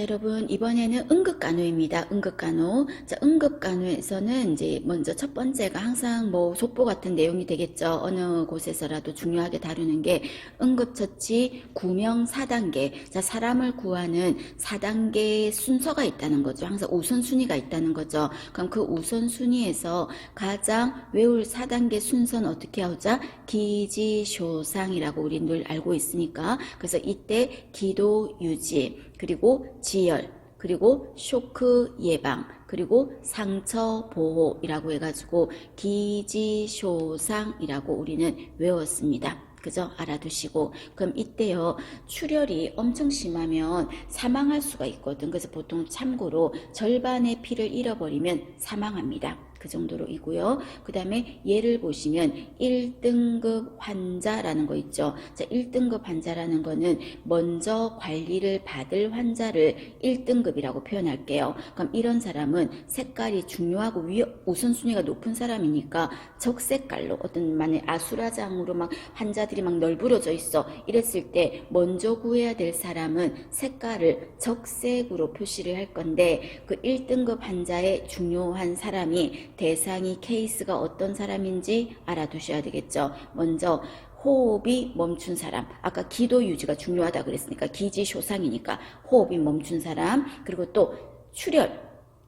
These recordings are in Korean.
자, 여러분, 이번에는 응급간호입니다. 응급간호. 자, 응급간호에서는 이제 먼저 첫 번째가 항상 뭐 속보 같은 내용이 되겠죠. 어느 곳에서라도 중요하게 다루는 게 응급처치 구명 4단계. 자, 사람을 구하는 4단계 순서가 있다는 거죠. 항상 우선순위가 있다는 거죠. 그럼 그 우선순위에서 가장 외울 4단계 순서는 어떻게 하자? 기지쇼상이라고 우리 늘 알고 있으니까. 그래서 이때 기도 유지, 그리고 지열, 그리고 쇼크 예방, 그리고 상처 보호이라고 해가지고 기지쇼상이라고 우리는 외웠습니다. 그죠? 알아두시고. 그럼 이때요, 출혈이 엄청 심하면 사망할 수가 있거든. 그래서 보통 참고로 절반의 피를 잃어버리면 사망합니다. 그 정도로이고요. 그 다음에 예를 보시면 1등급 환자라는 거 있죠. 자, 1등급 환자라는 거는 먼저 관리를 받을 환자를 1등급이라고 표현할게요. 그럼 이런 사람은 색깔이 중요하고 위, 우선순위가 높은 사람이니까 적색깔로 어떤 만약 아수라장으로 막 환자들이 막 널브러져 있어 이랬을 때 먼저 구해야 될 사람은 색깔을 적색으로 표시를 할 건데 그 1등급 환자의 중요한 사람이 대상이 케이스가 어떤 사람인지 알아두셔야 되겠죠. 먼저 호흡이 멈춘 사람. 아까 기도 유지가 중요하다 그랬으니까 기지 쇼상이니까 호흡이 멈춘 사람. 그리고 또 출혈,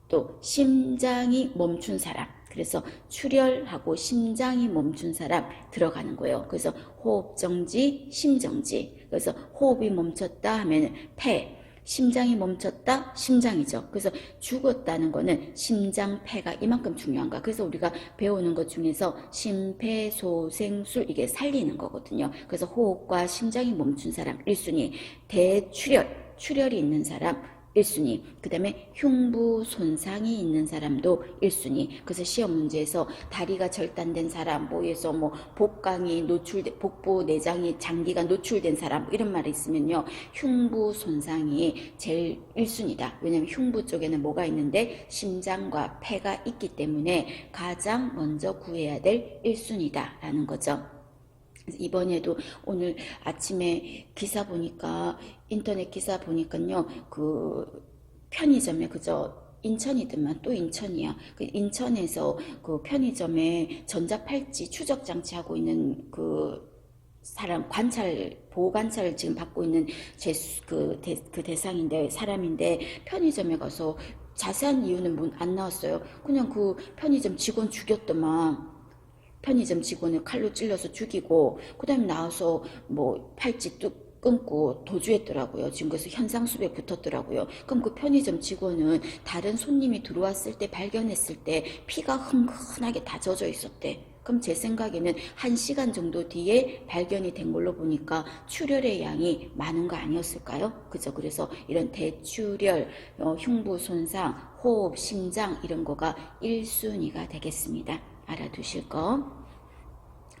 또 심장이 멈춘 사람. 그래서 출혈하고 심장이 멈춘 사람 들어가는 거예요. 그래서 호흡 정지, 심정지. 그래서 호흡이 멈췄다 하면 폐, 심장이 멈췄다? 심장이죠. 그래서 죽었다는 거는 심장폐가 이만큼 중요한가. 그래서 우리가 배우는 것 중에서 심폐소생술 이게 살리는 거거든요. 그래서 호흡과 심장이 멈춘 사람 1순위, 대출혈, 출혈이 있는 사람 1순위. 그 다음에 흉부 손상이 있는 사람도 1순위. 그래서 시험 문제에서 다리가 절단된 사람, 뭐에서 뭐 복강이 노출된, 복부 내장이 장기가 노출된 사람, 뭐 이런 말이 있으면요. 흉부 손상이 제일 1순위다. 왜냐면 흉부 쪽에는 뭐가 있는데 심장과 폐가 있기 때문에 가장 먼저 구해야 될 1순위다. 라는 거죠. 이번에도 오늘 아침에 기사 보니까 인터넷 기사 보니까요 그 편의점에 그저 인천이더만 또 인천이야. 그 인천에서 그 편의점에 전자팔찌 추적 장치 하고 있는 그 사람 관찰 보호 관찰을 지금 받고 있는 제그 그 대상인데 사람인데 편의점에 가서 자세한 이유는 안 나왔어요. 그냥 그 편의점 직원 죽였더만 편의점 직원을 칼로 찔러서 죽이고 그다음에 나와서 뭐 팔찌 뚝 끊고 도주했더라고요. 지금 그래서 현상 수배 붙었더라고요. 그럼 그 편의점 직원은 다른 손님이 들어왔을 때 발견했을 때 피가 흥건하게 다 젖어 있었대. 그럼 제 생각에는 한 시간 정도 뒤에 발견이 된 걸로 보니까 출혈의 양이 많은 거 아니었을까요? 그죠? 그래서 이런 대출혈, 어, 흉부 손상, 호흡, 심장 이런 거가 1순위가 되겠습니다. 알아두실 거.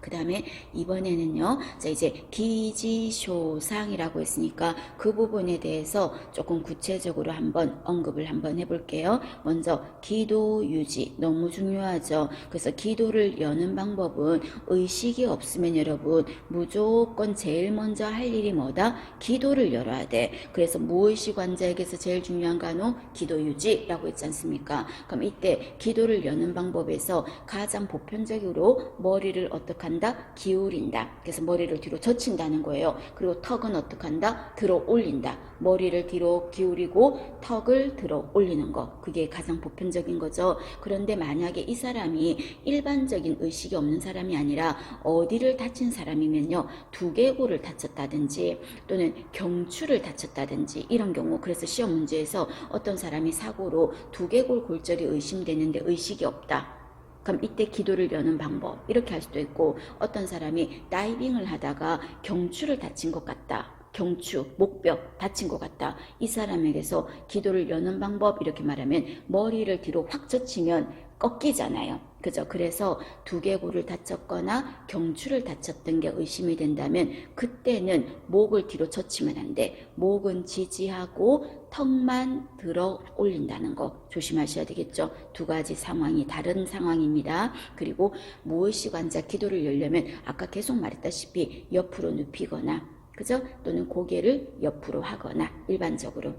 그 다음에 이번에는요, 자, 이제 기지쇼상이라고 했으니까 그 부분에 대해서 조금 구체적으로 한번 언급을 한번 해볼게요. 먼저 기도 유지 너무 중요하죠. 그래서 기도를 여는 방법은 의식이 없으면 여러분 무조건 제일 먼저 할 일이 뭐다? 기도를 열어야 돼. 그래서 무의식 환자에게서 제일 중요한 간호 기도 유지라고 했지 않습니까? 그럼 이때 기도를 여는 방법에서 가장 보편적으로 머리를 어떻게 한다? 기울인다. 그래서 머리를 뒤로 젖힌다는 거예요. 그리고 턱은 어떻게 한다? 들어 올린다. 머리를 뒤로 기울이고 턱을 들어 올리는 거. 그게 가장 보편적인 거죠. 그런데 만약에 이 사람이 일반적인 의식이 없는 사람이 아니라 어디를 다친 사람이면요. 두개골을 다쳤다든지 또는 경추를 다쳤다든지 이런 경우 그래서 시험 문제에서 어떤 사람이 사고로 두개골 골절이 의심되는데 의식이 없다. 그럼 이때 기도를 여는 방법 이렇게 할 수도 있고 어떤 사람이 다이빙을 하다가 경추를 다친 것 같다. 경추, 목뼈 다친 것 같다. 이 사람에게서 기도를 여는 방법 이렇게 말하면 머리를 뒤로 확 젖히면 꺾이잖아요. 그죠? 그래서 두개골을 다쳤거나 경추를 다쳤던 게 의심이 된다면 그때는 목을 뒤로 젖히면 안 돼. 목은 지지하고 턱만 들어 올린다는 거 조심하셔야 되겠죠. 두 가지 상황이 다른 상황입니다. 그리고 무의식 환자 기도를 열려면 아까 계속 말했다시피 옆으로 눕히거나 그죠? 또는 고개를 옆으로 하거나 일반적으로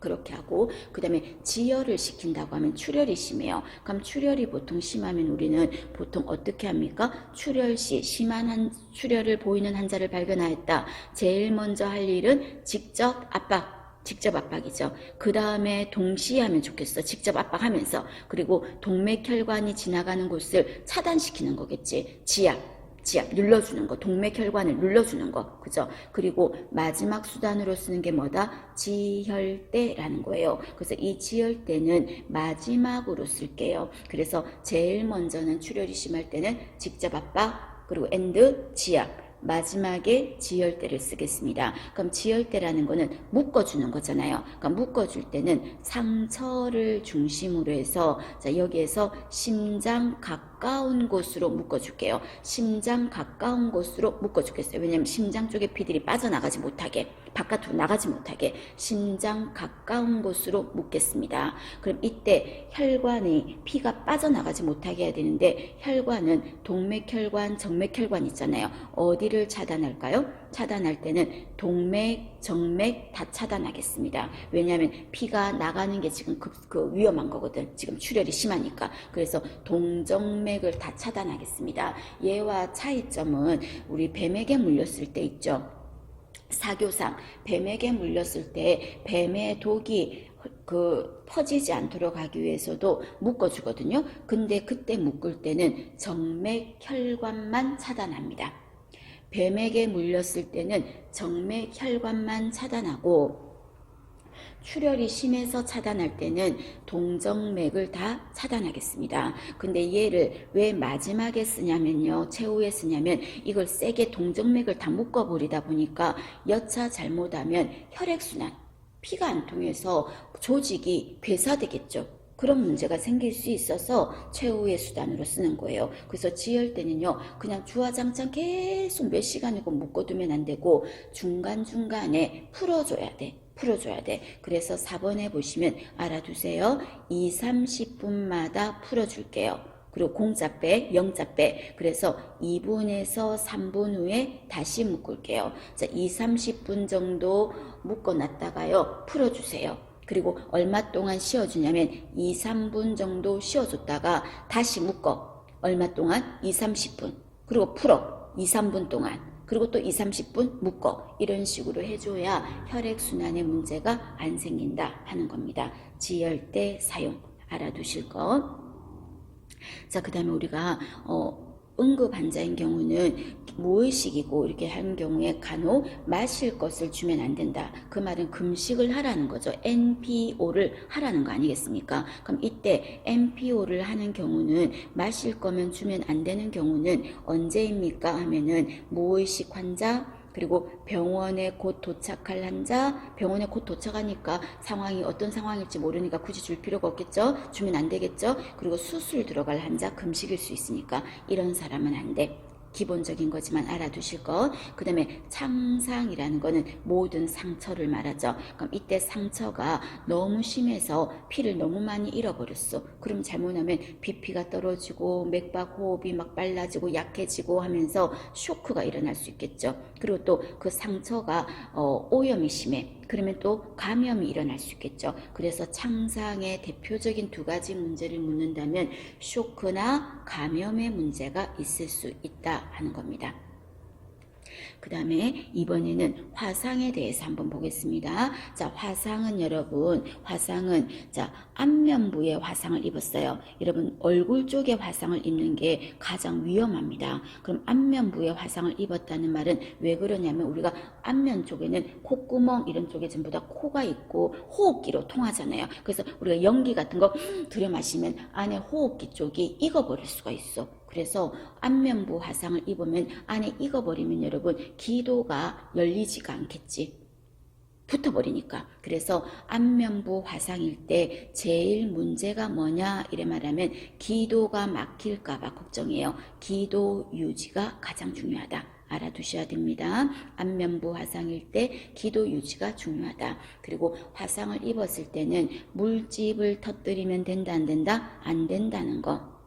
그렇게 하고 그 다음에 지혈을 시킨다고 하면 출혈이 심해요. 그럼 출혈이 보통 심하면 우리는 보통 어떻게 합니까? 출혈 시 심한 한 출혈을 보이는 환자를 발견하였다. 제일 먼저 할 일은 직접 압박 직접 압박이죠. 그 다음에 동시에 하면 좋겠어. 직접 압박하면서. 그리고 동맥혈관이 지나가는 곳을 차단시키는 거겠지. 지압. 지압 눌러주는 거, 동맥 혈관을 눌러주는 거, 그죠? 그리고 마지막 수단으로 쓰는 게 뭐다? 지혈대라는 거예요. 그래서 이 지혈대는 마지막으로 쓸게요. 그래서 제일 먼저는 출혈이 심할 때는 직접 압박, 그리고 엔드 지압. 마지막에 지혈대를 쓰겠습니다. 그럼 지혈대라는 거는 묶어주는 거잖아요. 그러니까 묶어줄 때는 상처를 중심으로 해서 자 여기에서 심장 가까운 곳으로 묶어줄게요. 심장 가까운 곳으로 묶어주겠어요. 왜냐하면 심장 쪽에 피들이 빠져나가지 못하게 바깥으로 나가지 못하게 심장 가까운 곳으로 묶겠습니다. 그럼 이때 혈관이 피가 빠져나가지 못하게 해야 되는데 혈관은 동맥혈관, 정맥혈관 있잖아요. 어디를 차단할까요? 차단할 때는 동맥, 정맥 다 차단하겠습니다. 왜냐하면 피가 나가는 게 지금 급, 그 위험한 거거든. 지금 출혈이 심하니까. 그래서 동정맥 을 다 차단하겠습니다. 얘와 차이점은 우리 뱀에게 물렸을 때 있죠. 사교상 뱀에게 물렸을 때 뱀의 독이 그 퍼지지 않도록 하기 위해서도 묶어주거든요. 근데 그때 묶을 때는 정맥 혈관만 차단합니다. 뱀에게 물렸을 때는 정맥 혈관만 차단하고 출혈이 심해서 차단할 때는 동정맥을 다 차단하겠습니다. 근데 얘를 왜 마지막에 쓰냐면요. 최후에 쓰냐면 이걸 세게 동정맥을 다 묶어버리다 보니까 여차 잘못하면 혈액순환, 피가 안 통해서 조직이 괴사되겠죠. 그런 문제가 생길 수 있어서 최후의 수단으로 쓰는 거예요. 그래서 지혈 때는요, 그냥 주화장창 계속 몇 시간이고 묶어두면 안 되고 중간중간에 풀어줘야 돼. 풀어줘야 돼. 그래서 4번에 보시면 알아두세요. 2, 30분마다 풀어줄게요. 그리고 공짜 빼, 영자 빼. 그래서 2분에서 3분 후에 다시 묶을게요. 자, 2, 30분 정도 묶어놨다가요. 풀어주세요. 그리고 얼마 동안 쉬어주냐면 2, 3분 정도 쉬어줬다가 다시 묶어. 얼마 동안? 2, 30분. 그리고 풀어. 2, 3분 동안. 그리고 또 2, 30분 묶어. 이런 식으로 해줘야 혈액순환에 문제가 안 생긴다 하는 겁니다. 지혈대 사용 알아두실 거. 자, 그 다음에 우리가, 어, 응급 환자인 경우는 무의식이고 이렇게 하는 경우에 간혹 마실 것을 주면 안 된다. 그 말은 금식을 하라는 거죠. NPO를 하라는 거 아니겠습니까? 그럼 이때 NPO를 하는 경우는 마실 거면 주면 안 되는 경우는 언제입니까? 하면은 무의식 환자, 그리고 병원에 곧 도착할 환자, 병원에 곧 도착하니까 상황이 어떤 상황일지 모르니까 굳이 줄 필요가 없겠죠? 주면 안 되겠죠? 그리고 수술 들어갈 환자 금식일 수 있으니까 이런 사람은 안 돼. 기본적인 거지만 알아두실 것. 그 다음에 창상이라는 거는 모든 상처를 말하죠. 그럼 이때 상처가 너무 심해서 피를 너무 많이 잃어버렸어. 그럼 잘못하면 BP가 떨어지고 맥박 호흡이 막 빨라지고 약해지고 하면서 쇼크가 일어날 수 있겠죠. 그리고 또 그 상처가 어, 오염이 심해. 그러면 또 감염이 일어날 수 있겠죠. 그래서 창상의 대표적인 두 가지 문제를 묻는다면 쇼크나 감염의 문제가 있을 수 있다 하는 겁니다. 그 다음에 이번에는 화상에 대해서 한번 보겠습니다. 자, 화상은 여러분, 화상은 자, 안면부에 화상을 입었어요. 여러분, 얼굴 쪽에 화상을 입는 게 가장 위험합니다. 그럼 안면부에 화상을 입었다는 말은 왜 그러냐면 우리가 안면 쪽에는 콧구멍 이런 쪽에 전부 다 코가 있고 호흡기로 통하잖아요. 그래서 우리가 연기 같은 거 들여 마시면 안에 호흡기 쪽이 익어버릴 수가 있어. 그래서 안면부 화상을 입으면 안에 익어버리면 여러분 기도가 열리지가 않겠지. 붙어버리니까. 그래서 안면부 화상일 때 제일 문제가 뭐냐 이래 말하면 기도가 막힐까봐 걱정이에요. 기도 유지가 가장 중요하다. 알아두셔야 됩니다. 안면부 화상일 때 기도 유지가 중요하다. 그리고 화상을 입었을 때는 물집을 터뜨리면 된다 안 된다? 안 된다는 거.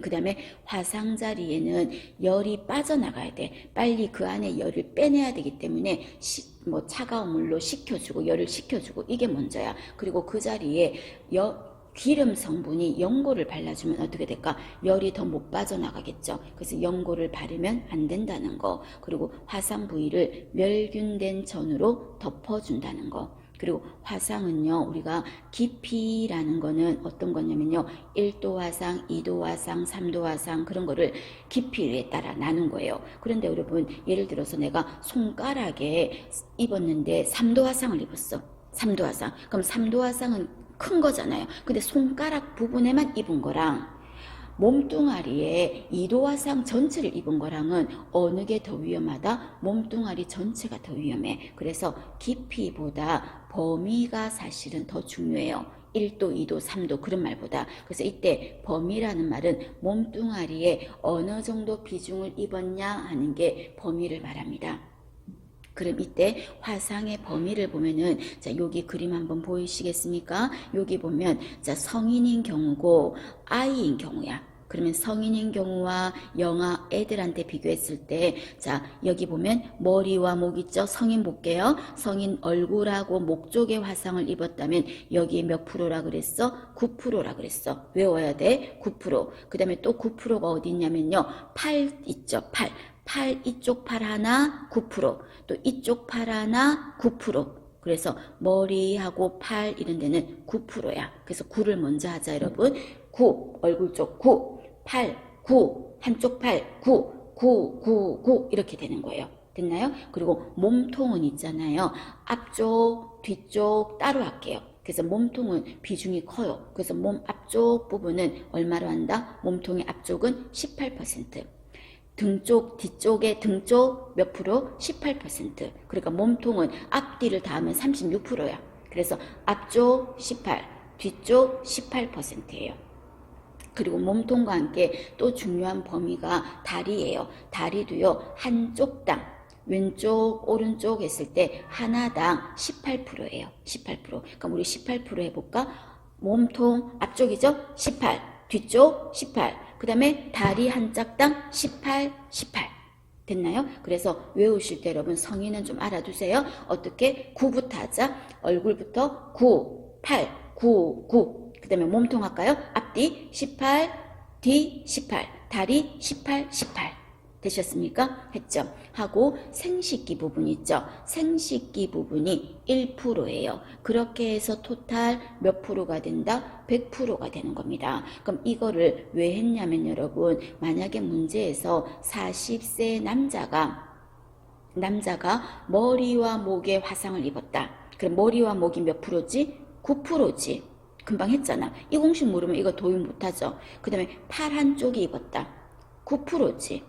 그 다음에 화상 자리에는 열이 빠져나가야 돼. 빨리 그 안에 열을 빼내야 되기 때문에 시, 뭐 차가운 물로 식혀주고 열을 식혀주고 이게 먼저야. 그리고 그 자리에 여, 기름 성분이 연고를 발라주면 어떻게 될까? 열이 더 못 빠져나가겠죠. 그래서 연고를 바르면 안 된다는 거. 그리고 화상 부위를 멸균된 전으로 덮어준다는 거. 그리고 화상은요, 우리가 깊이라는 거는 어떤 거냐면요, 1도 화상, 2도 화상, 3도 화상, 그런 거를 깊이에 따라 나눈 거예요. 그런데 여러분, 예를 들어서 내가 손가락에 입었는데 3도 화상을 입었어. 3도 화상. 그럼 3도 화상은 큰 거잖아요. 근데 손가락 부분에만 입은 거랑 몸뚱아리에 이도화상 전체를 입은 거랑은 어느 게 더 위험하다? 몸뚱아리 전체가 더 위험해. 그래서 깊이보다 범위가 사실은 더 중요해요. 1도, 2도, 3도 그런 말보다. 그래서 이때 범위라는 말은 몸뚱아리에 어느 정도 비중을 입었냐 하는 게 범위를 말합니다. 그럼 이때 화상의 범위를 보면은 자 여기 그림 한번 보이시겠습니까? 여기 보면 자 성인인 경우고 아이인 경우야. 그러면 성인인 경우와 영아 애들한테 비교했을 때, 자, 여기 보면 머리와 목 있죠? 성인 볼게요. 성인 얼굴하고 목 쪽에 화상을 입었다면 여기에 몇 프로라 그랬어? 9%라 그랬어. 외워야 돼. 9%. 그 다음에 또 9%가 어디 있냐면요. 팔 있죠? 팔. 팔 이쪽 팔 하나 9%, 또 이쪽 팔 하나 9%. 그래서 머리하고 팔 이런 데는 9%야. 그래서 9를 먼저 하자 여러분. 9 얼굴 쪽 9, 8 9 한쪽 팔 9, 9 9 9 이렇게 되는 거예요. 됐나요? 그리고 몸통은 있잖아요. 앞쪽, 뒤쪽 따로 할게요. 그래서 몸통은 비중이 커요. 그래서 몸 앞쪽 부분은 얼마로 한다? 몸통의 앞쪽은 18%. 등 쪽, 뒤쪽에 등쪽 몇 프로? 18%. 그러니까 몸통은 앞뒤를 다 하면 36%야. 그래서 앞쪽 18, 뒤쪽 18%예요. 그리고 몸통과 함께 또 중요한 범위가 다리예요. 다리도요, 한쪽당, 왼쪽, 오른쪽 했을 때 하나당 18%예요. 18%. 그럼 우리 18% 해볼까? 몸통 앞쪽이죠? 18. 뒤쪽 18. 그 다음에 다리 한 짝당 18, 18. 됐나요? 그래서 외우실 때 여러분 성인은 좀 알아두세요. 어떻게? 9부터 하자. 얼굴부터 9, 8, 9, 9. 그 다음에 몸통 할까요? 앞뒤 18, 뒤 18, 다리 18, 18. 되셨습니까? 했죠. 하고 생식기 부분 있죠. 생식기 부분이 1%예요. 그렇게 해서 토탈 몇 프로가 된다? 100%가 되는 겁니다. 그럼 이거를 왜 했냐면 여러분 만약에 문제에서 40세 남자가 남자가 머리와 목에 화상을 입었다. 그럼 머리와 목이 몇 프로지? 9%지. 금방 했잖아. 이 공식 모르면 이거 도입 못하죠. 그 다음에 팔 한쪽이 입었다. 9%지.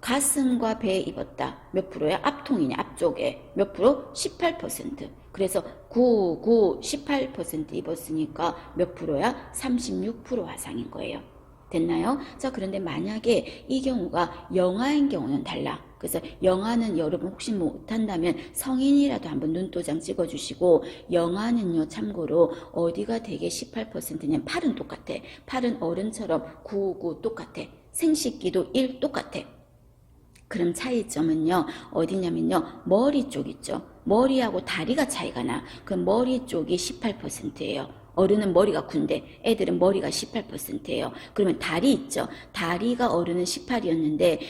가슴과 배에 입었다. 몇 프로야? 앞통이냐? 앞쪽에. 몇 프로? 18%. 그래서 9, 9, 18% 입었으니까 몇 프로야? 36% 화상인 거예요. 됐나요? 자, 그런데 만약에 이 경우가 영아인 경우는 달라. 그래서 영아는 여러분 혹시 못한다면 성인이라도 한번 눈도장 찍어주시고 영아는요 참고로 어디가 되게 18%냐면 팔은 똑같아. 팔은 어른처럼 9, 9 똑같아. 생식기도 1 똑같아. 그럼 차이점은요, 어디냐면요, 머리 쪽 있죠. 머리하고 다리가 차이가 나. 그 머리 쪽이 18%예요. 어른은 머리가 9인데 애들은 머리가 18%예요. 그러면 다리 있죠. 다리가 어른은 18이었는데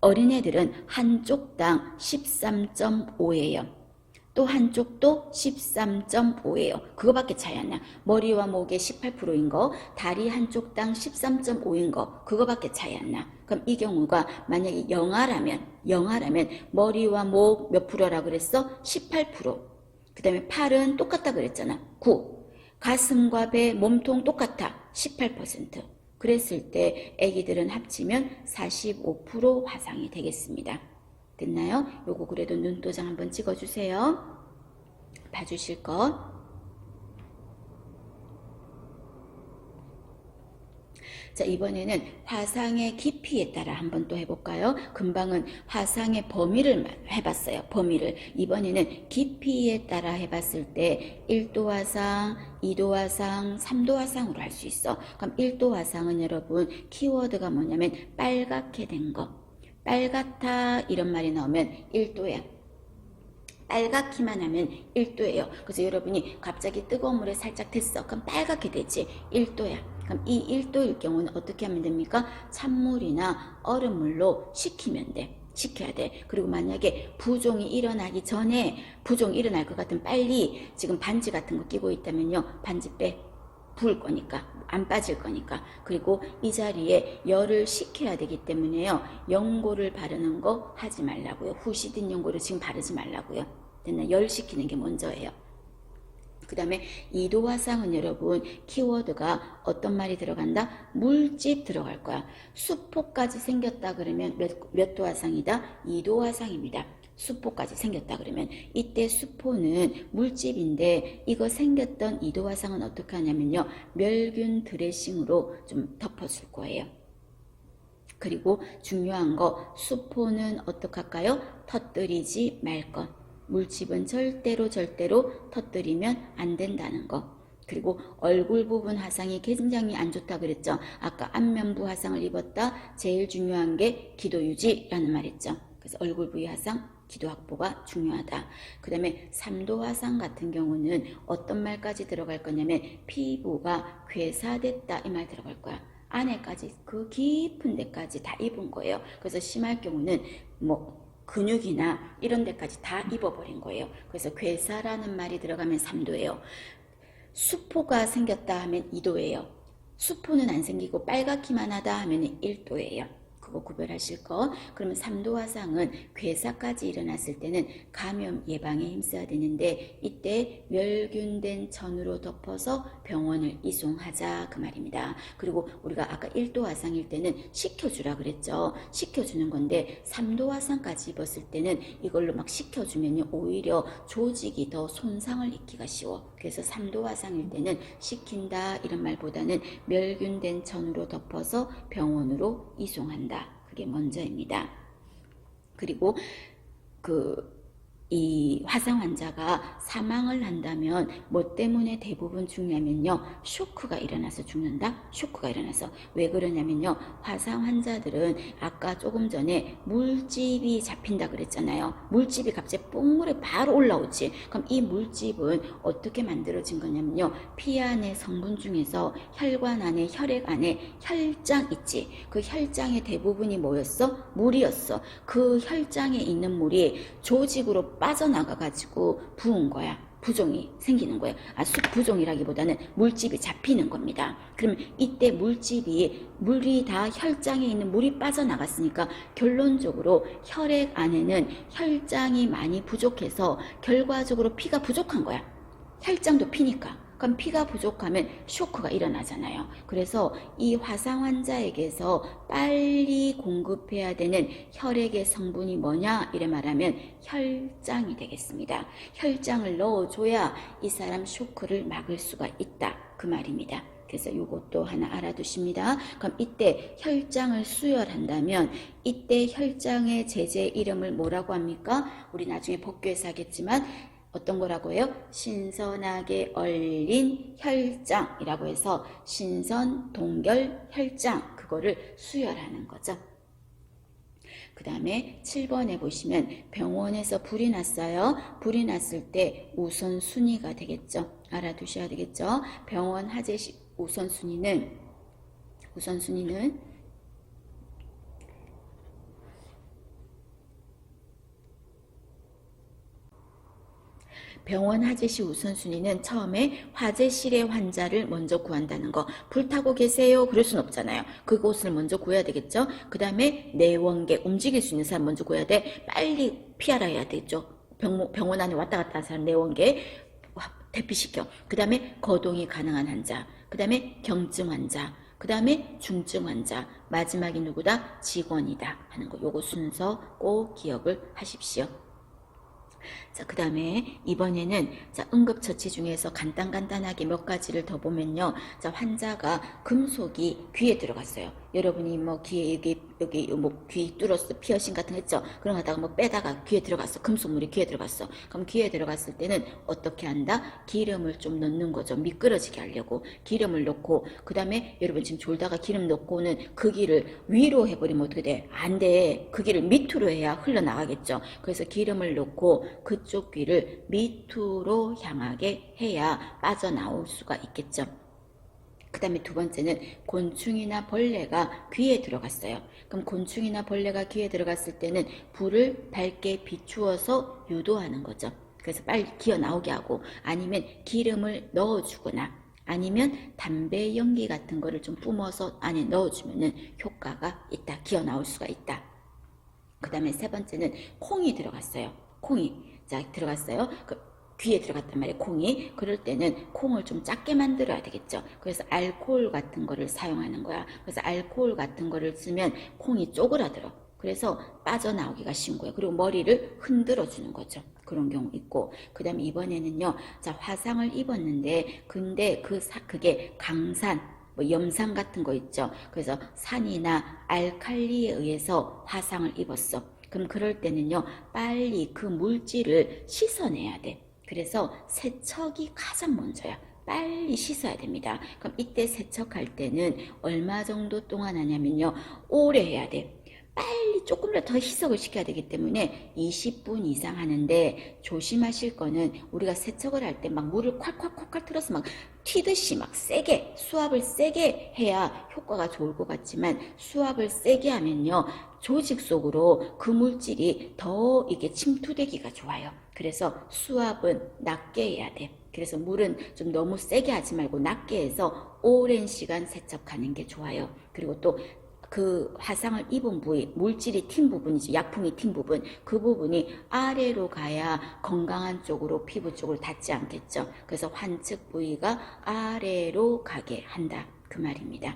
어린애들은 한 쪽당 13.5예요. 또 한쪽도 13.5예요. 그거밖에 차이 안 나. 머리와 목의 18%인 거, 다리 한쪽당 13.5인 거, 그거밖에 차이 안 나. 그럼 이 경우가 만약에 영아라면, 영아라면 머리와 목 몇 프로라 그랬어? 18%. 그 다음에 팔은 똑같다 그랬잖아. 9. 가슴과 배, 몸통 똑같아. 18%. 그랬을 때 아기들은 합치면 45% 화상이 되겠습니다. 됐나요? 요거 그래도 눈도장 한번 찍어주세요. 봐주실 것. 자, 이번에는 화상의 깊이에 따라 한번 또 해볼까요? 금방은 화상의 범위를 마- 해봤어요. 범위를. 이번에는 깊이에 따라 해봤을 때 1도 화상, 2도 화상, 3도 화상으로 할 수 있어. 그럼 1도 화상은 여러분 키워드가 뭐냐면 빨갛게 된 거. 빨갛다 이런 말이 나오면 1도야. 빨갛기만 하면 1도예요. 그래서 여러분이 갑자기 뜨거운 물에 살짝 됐어. 그럼 빨갛게 되지. 1도야. 그럼 이 1도일 경우는 어떻게 하면 됩니까? 찬물이나 얼음물로 식히면 돼. 식혀야 돼. 그리고 만약에 부종이 일어나기 전에 부종이 일어날 것 같으면 빨리 지금 반지 같은 거 끼고 있다면요. 반지 빼. 부을 거니까 안 빠질 거니까 그리고 이 자리에 열을 식혀야 되기 때문에요 연고를 바르는 거 하지 말라고요 후시딘 연고를 지금 바르지 말라고요 됐나 열 식히는 게 먼저예요 그 다음에 이도화상은 여러분 키워드가 어떤 말이 들어간다? 물집 들어갈 거야. 수포까지 생겼다 그러면 몇, 몇 도화상이다? 이도화상입니다. 수포까지 생겼다 그러면. 이때 수포는 물집인데 이거 생겼던 이도화상은 어떻게 하냐면요. 멸균 드레싱으로 좀 덮어줄 거예요. 그리고 중요한 거 수포는 어떻게 할까요? 터뜨리지 말 것 물집은 절대로 절대로 터뜨리면 안 된다는 거 그리고 얼굴 부분 화상이 굉장히 안 좋다 그랬죠 아까 안면부 화상을 입었다 제일 중요한 게 기도 유지라는 말 했죠 그래서 얼굴 부위 화상 기도 확보가 중요하다. 그 다음에 삼도 화상 같은 경우는 어떤 말까지 들어갈 거냐면 피부가 괴사됐다 이 말 들어갈 거야. 안에까지 그 깊은 데까지 다 입은 거예요. 그래서 심할 경우는 뭐 근육이나 이런 데까지 다 입어버린 거예요. 그래서 괴사라는 말이 들어가면 3도예요. 수포가 생겼다 하면 2도예요. 수포는 안 생기고 빨갛기만 하다 하면 1도예요. 그거 구별하실 거. 그러면 3도 화상은 괴사까지 일어났을 때는 감염 예방에 힘써야 되는데 이때 멸균된 천으로 덮어서 병원을 이송하자 그 말입니다. 그리고 우리가 아까 1도 화상일 때는 식혀주라 그랬죠. 식혀주는 건데 3도 화상까지 입었을 때는 이걸로 막 식혀주면 오히려 조직이 더 손상을 입기가 쉬워. 그래서 3도 화상일 때는 식힌다 이런 말보다는 멸균된 천으로 덮어서 병원으로 이송한다. 그게 먼저입니다. 그리고 그 이 화상 환자가 사망을 한다면 뭐 때문에 대부분 죽냐면요. 쇼크가 일어나서 죽는다? 쇼크가 일어나서. 왜 그러냐면요. 화상 환자들은 아까 조금 전에 물집이 잡힌다 그랬잖아요. 물집이 갑자기 뽕물에 바로 올라오지. 그럼 이 물집은 어떻게 만들어진 거냐면요. 피 안의 성분 중에서 혈관 안에 혈액 안에 혈장 있지. 그 혈장의 대부분이 뭐였어? 물이었어. 그 혈장에 있는 물이 조직으로 빠져나가 가지고 부은 거야. 부종이 생기는 거예요. 아, 수부종이라기보다는 물집이 잡히는 겁니다. 그러면 이때 물집이 물이 다 혈장에 있는 물이 빠져나갔으니까 결론적으로 혈액 안에는 혈장이 많이 부족해서 결과적으로 피가 부족한 거야. 혈장도 피니까. 그럼 피가 부족하면 쇼크가 일어나잖아요. 그래서 이 화상 환자에게서 빨리 공급해야 되는 혈액의 성분이 뭐냐? 이래 말하면 혈장이 되겠습니다. 혈장을 넣어줘야 이 사람 쇼크를 막을 수가 있다. 그 말입니다. 그래서 이것도 하나 알아두십니다. 그럼 이때 혈장을 수혈한다면 이때 혈장의 제재 이름을 뭐라고 합니까? 우리 나중에 복귀해서 하겠지만 어떤 거라고 해요? 신선하게 얼린 혈장이라고 해서 신선 동결 혈장 그거를 수혈하는 거죠. 그 다음에 7번에 보시면 병원에서 불이 났어요. 불이 났을 때 우선순위가 되겠죠. 알아두셔야 되겠죠. 병원 하재 우선순위는 우선순위는 병원 하재시 우선순위는 처음에 화재실의 환자를 먼저 구한다는 거. 불타고 계세요. 그럴 순 없잖아요. 그곳을 먼저 구해야 되겠죠. 그 다음에 내원계, 움직일 수 있는 사람 먼저 구해야 돼. 빨리 피하라 해야 되겠죠. 병, 병원 안에 왔다 갔다 하는 사람 내원계 대피시켜. 그 다음에 거동이 가능한 환자. 그 다음에 경증 환자. 그 다음에 중증 환자. 마지막이 누구다? 직원이다. 하는 거. 요거 순서 꼭 기억을 하십시오. 자, 그 다음에 이번에는 자, 응급처치 중에서 간단간단하게 몇 가지를 더 보면요. 자, 환자가 금속이 귀에 들어갔어요. 여러분이 뭐 귀에 여기, 여기 뭐귀 뚫었어. 피어싱 같은 거 했죠? 그런 거 하다가 뭐 빼다가 귀에 들어갔어. 금속물이 귀에 들어갔어. 그럼 귀에 들어갔을 때는 어떻게 한다? 기름을 좀 넣는 거죠. 미끄러지게 하려고. 기름을 넣고, 그 다음에 여러분 지금 졸다가 기름 넣고는 그 길을 위로 해버리면 어떻게 돼? 안 돼. 그 길을 밑으로 해야 흘러나가겠죠. 그래서 기름을 넣고 그쪽 귀를 밑으로 향하게 해야 빠져나올 수가 있겠죠. 그 다음에 두 번째는 곤충이나 벌레가 귀에 들어갔어요. 그럼 곤충이나 벌레가 귀에 들어갔을 때는 불을 밝게 비추어서 유도하는 거죠. 그래서 빨리 기어 나오게 하고 아니면 기름을 넣어주거나 아니면 담배 연기 같은 거를 좀 뿜어서 안에 넣어주면은 효과가 있다. 기어 나올 수가 있다. 그 다음에 세 번째는 콩이 들어갔어요. 콩이. 자, 들어갔어요. 그 귀에 들어갔단 말이에요. 콩이. 그럴 때는 콩을 좀 작게 만들어야 되겠죠. 그래서 알코올 같은 거를 사용하는 거야. 그래서 알코올 같은 거를 쓰면 콩이 쪼그라들어. 그래서 빠져나오기가 쉬운 거예요. 그리고 머리를 흔들어 주는 거죠. 그런 경우 있고. 그 다음에 이번에는요. 자, 화상을 입었는데, 근데 그 사, 그게 강산, 뭐 염산 같은 거 있죠. 그래서 산이나 알칼리에 의해서 화상을 입었어. 그럼 그럴 때는요, 빨리 그 물질을 씻어내야 돼. 그래서 세척이 가장 먼저야. 빨리 씻어야 됩니다. 그럼 이때 세척할 때는 얼마 정도 동안 하냐면요, 오래 해야 돼. 빨리 조금이라도 더 희석을 시켜야 되기 때문에 20분 이상 하는데 조심하실 거는 우리가 세척을 할 때 막 물을 콸콸콸콸 틀어서 막 튀듯이 막 세게 수압을 세게 해야 효과가 좋을 것 같지만 수압을 세게 하면요 조직 속으로 그 물질이 더 이게 침투되기가 좋아요. 그래서 수압은 낮게 해야 돼. 그래서 물은 좀 너무 세게 하지 말고 낮게 해서 오랜 시간 세척하는 게 좋아요. 그리고 또 그 화상을 입은 부위, 물질이 튄 부분이죠. 약품이 튄 부분. 그 부분이 아래로 가야 건강한 쪽으로, 피부 쪽으로 닿지 않겠죠. 그래서 환측 부위가 아래로 가게 한다. 그 말입니다.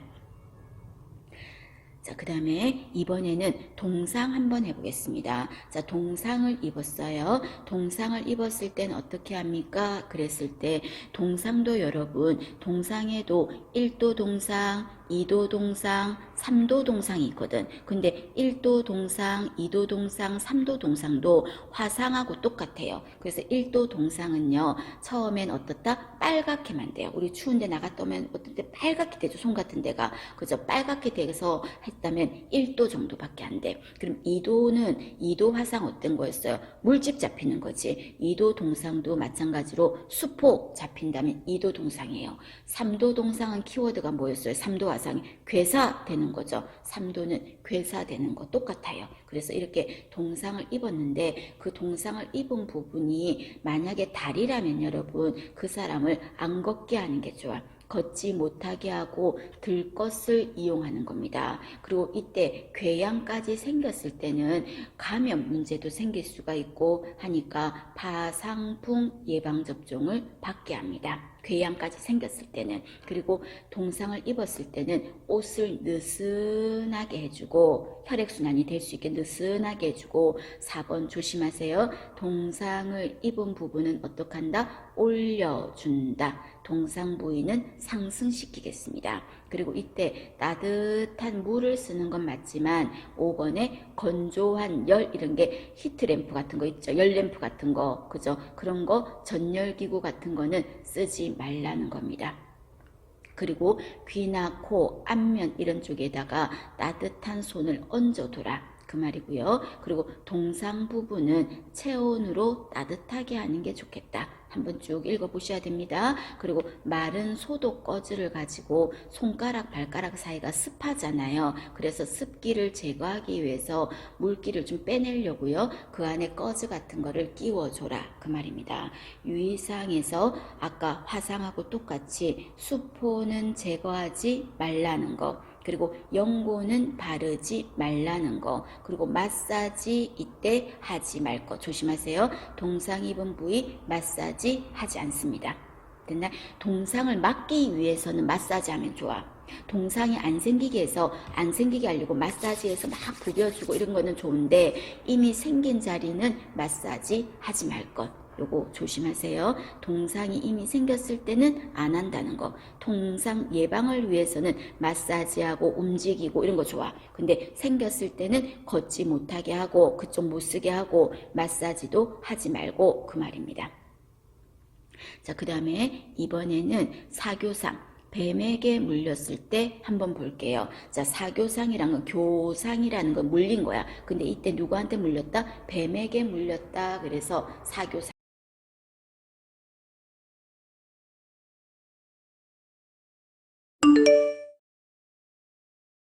자, 그 다음에 이번에는 동상 한번 해보겠습니다. 자, 동상을 입었어요. 동상을 입었을 땐 어떻게 합니까? 그랬을 때, 동상도 여러분, 동상에도 1도 동상, 2도 동상, 3도 동상이 있거든. 근데 1도 동상, 2도 동상, 3도 동상도 화상하고 똑같아요. 그래서 1도 동상은요, 처음엔 어떻다? 빨갛게만 돼요. 우리 추운데 나갔다 오면 어떤 때 빨갛게 되죠. 손 같은 데가. 그죠? 빨갛게 돼서 했다면 1도 정도밖에 안 돼. 그럼 2도는 2도 화상 어떤 거였어요? 물집 잡히는 거지. 2도 동상도 마찬가지로 수포 잡힌다면 2도 동상이에요. 3도 동상은 키워드가 뭐였어요? 3도 화상 이 괴사 되는 거죠. 3도는 괴사 되는 거 똑같아요. 그래서 이렇게 동상을 입었는데 그 동상을 입은 부분이 만약에 다리라면 여러분 그 사람을 안 걷게 하는 게 좋아. 걷지 못하게 하고 들 것을 이용하는 겁니다. 그리고 이때 궤양까지 생겼을 때는 감염 문제도 생길 수가 있고 하니까 파상풍 예방접종을 받게 합니다. 궤양까지 생겼을 때는 그리고 동상을 입었을 때는 옷을 느슨하게 해주고 혈액순환이 될 수 있게 느슨하게 해주고 4번 조심하세요. 동상을 입은 부분은 어떻게 한다? 올려준다. 동상 부위는 상승시키겠습니다. 그리고 이때 따뜻한 물을 쓰는 건 맞지만 5번에 건조한 열 이런 게 히트램프 같은 거 있죠. 열램프 같은 거 그죠? 그런 거 전열기구 같은 거는 쓰지 말라는 겁니다. 그리고 귀나 코, 안면 이런 쪽에다가 따뜻한 손을 얹어둬라. 그 말이고요. 그리고 동상 부분은 체온으로 따뜻하게 하는 게 좋겠다. 한번 쭉 읽어보셔야 됩니다. 그리고 마른 소독 꺼즈를 가지고 손가락, 발가락 사이가 습하잖아요. 그래서 습기를 제거하기 위해서 물기를 좀 빼내려고요. 그 안에 꺼즈 같은 거를 끼워줘라. 그 말입니다. 유의사항에서 아까 화상하고 똑같이 수포는 제거하지 말라는 거. 그리고 연고는 바르지 말라는 거. 그리고 마사지 이때 하지 말 거. 조심하세요. 동상 입은 부위 마사지 하지 않습니다. 됐나? 동상을 막기 위해서는 마사지 하면 좋아. 동상이 안 생기게 해서 안 생기게 하려고 마사지해서 막 부벼주고 이런 거는 좋은데 이미 생긴 자리는 마사지 하지 말 것. 요거 조심하세요. 동상이 이미 생겼을 때는 안 한다는 거. 동상 예방을 위해서는 마사지하고 움직이고 이런 거 좋아. 근데 생겼을 때는 걷지 못하게 하고 그쪽 못 쓰게 하고 마사지도 하지 말고 그 말입니다. 자, 그 다음에 이번에는 사교상. 뱀에게 물렸을 때 한번 볼게요. 자, 사교상이란 건 교상이라는 건 물린 거야. 근데 이때 누구한테 물렸다? 뱀에게 물렸다. 그래서 사교상.